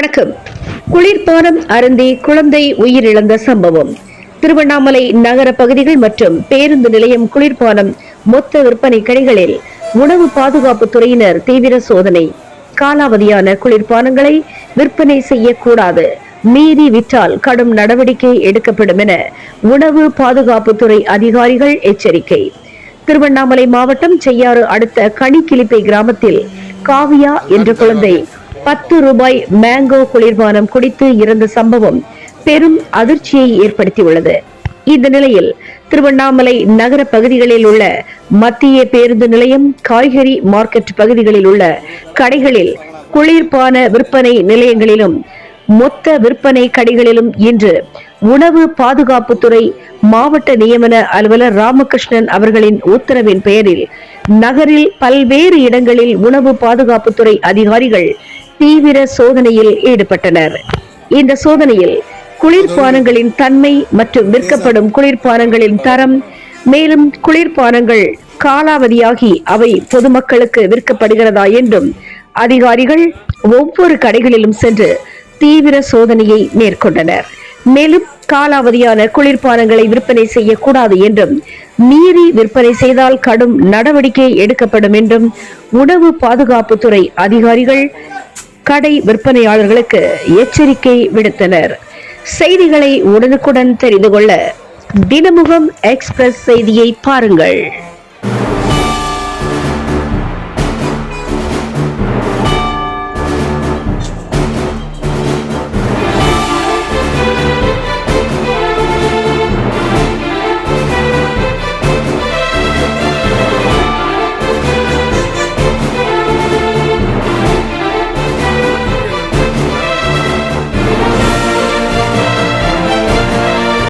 வணக்கம். குளிர்பானம் அருந்தி குழந்தை உயிரிழந்த சம்பவம். திருவண்ணாமலை நகர பகுதிகள் மற்றும் பேருந்து நிலையம் குளிர்பானம் மொத்த விற்பனை கடைகளில் உணவு பாதுகாப்பு துறையினர் தீவிர சோதனை. காலாவதியான குளிர்பானங்களை விற்பனை செய்யக்கூடாது. மீறி விற்றால் கடும் நடவடிக்கை எடுக்கப்படும் என உணவு பாதுகாப்புத்துறை அதிகாரிகள் எச்சரிக்கை. திருவண்ணாமலை மாவட்டம் செய்யாறு அடுத்த கனிக்கிளிப்பை கிராமத்தில் காவியா என்ற குழந்தை பத்து ரூபாய் மேங்கோ குளிர்பானம் குடித்து இறந்த சம்பவம் பெரும் அதிர்ச்சியை ஏற்படுத்தியுள்ளது. இந்த நிலையில் திருவண்ணாமலை நகர பகுதிகளில் உள்ள மத்திய பேருந்து நிலையம் காய்கறி மார்க்கெட் பகுதிகளில் உள்ள கடைகளில் குளிர்பான விற்பனை நிலையங்களிலும் மொத்த விற்பனை கடைகளிலும் இன்று உணவு பாதுகாப்புத்துறை மாவட்ட நியமன அலுவலர் ராமகிருஷ்ணன் அவர்களின் உத்தரவின் பெயரில் நகரில் பல்வேறு இடங்களில் உணவு பாதுகாப்புத்துறை அதிகாரிகள் தீவிர சோதனையில் ஈடுபட்டனர். இந்த சோதனையில் குளிர்பானங்களின் தன்மை மற்றும் விற்கப்படும் குளிர்பானங்களின் தரம் மேலும் குளிர்பானங்கள் காலாவதியாகி அவை பொதுமக்களுக்கு விற்கப்படுகிறதா என்றும் அதிகாரிகள் ஒவ்வொரு கடைகளிலும் சென்று தீவிர சோதனையை மேற்கொண்டனர். மேலும் காலாவதியான குளிர்பானங்களை விற்பனை செய்யக்கூடாது என்றும் மீறி விற்பனை செய்தால் கடும் நடவடிக்கை எடுக்கப்படும் என்றும் உணவு பாதுகாப்புத்துறை அதிகாரிகள் கடை விற்பனையாளர்களுக்கு எச்சரிக்கை விடுத்தனர். செய்திகளை உடனுக்குடன் தெரிந்து கொள்ள தினமுகம் எக்ஸ்பிரஸ் செய்தியை பாருங்கள்.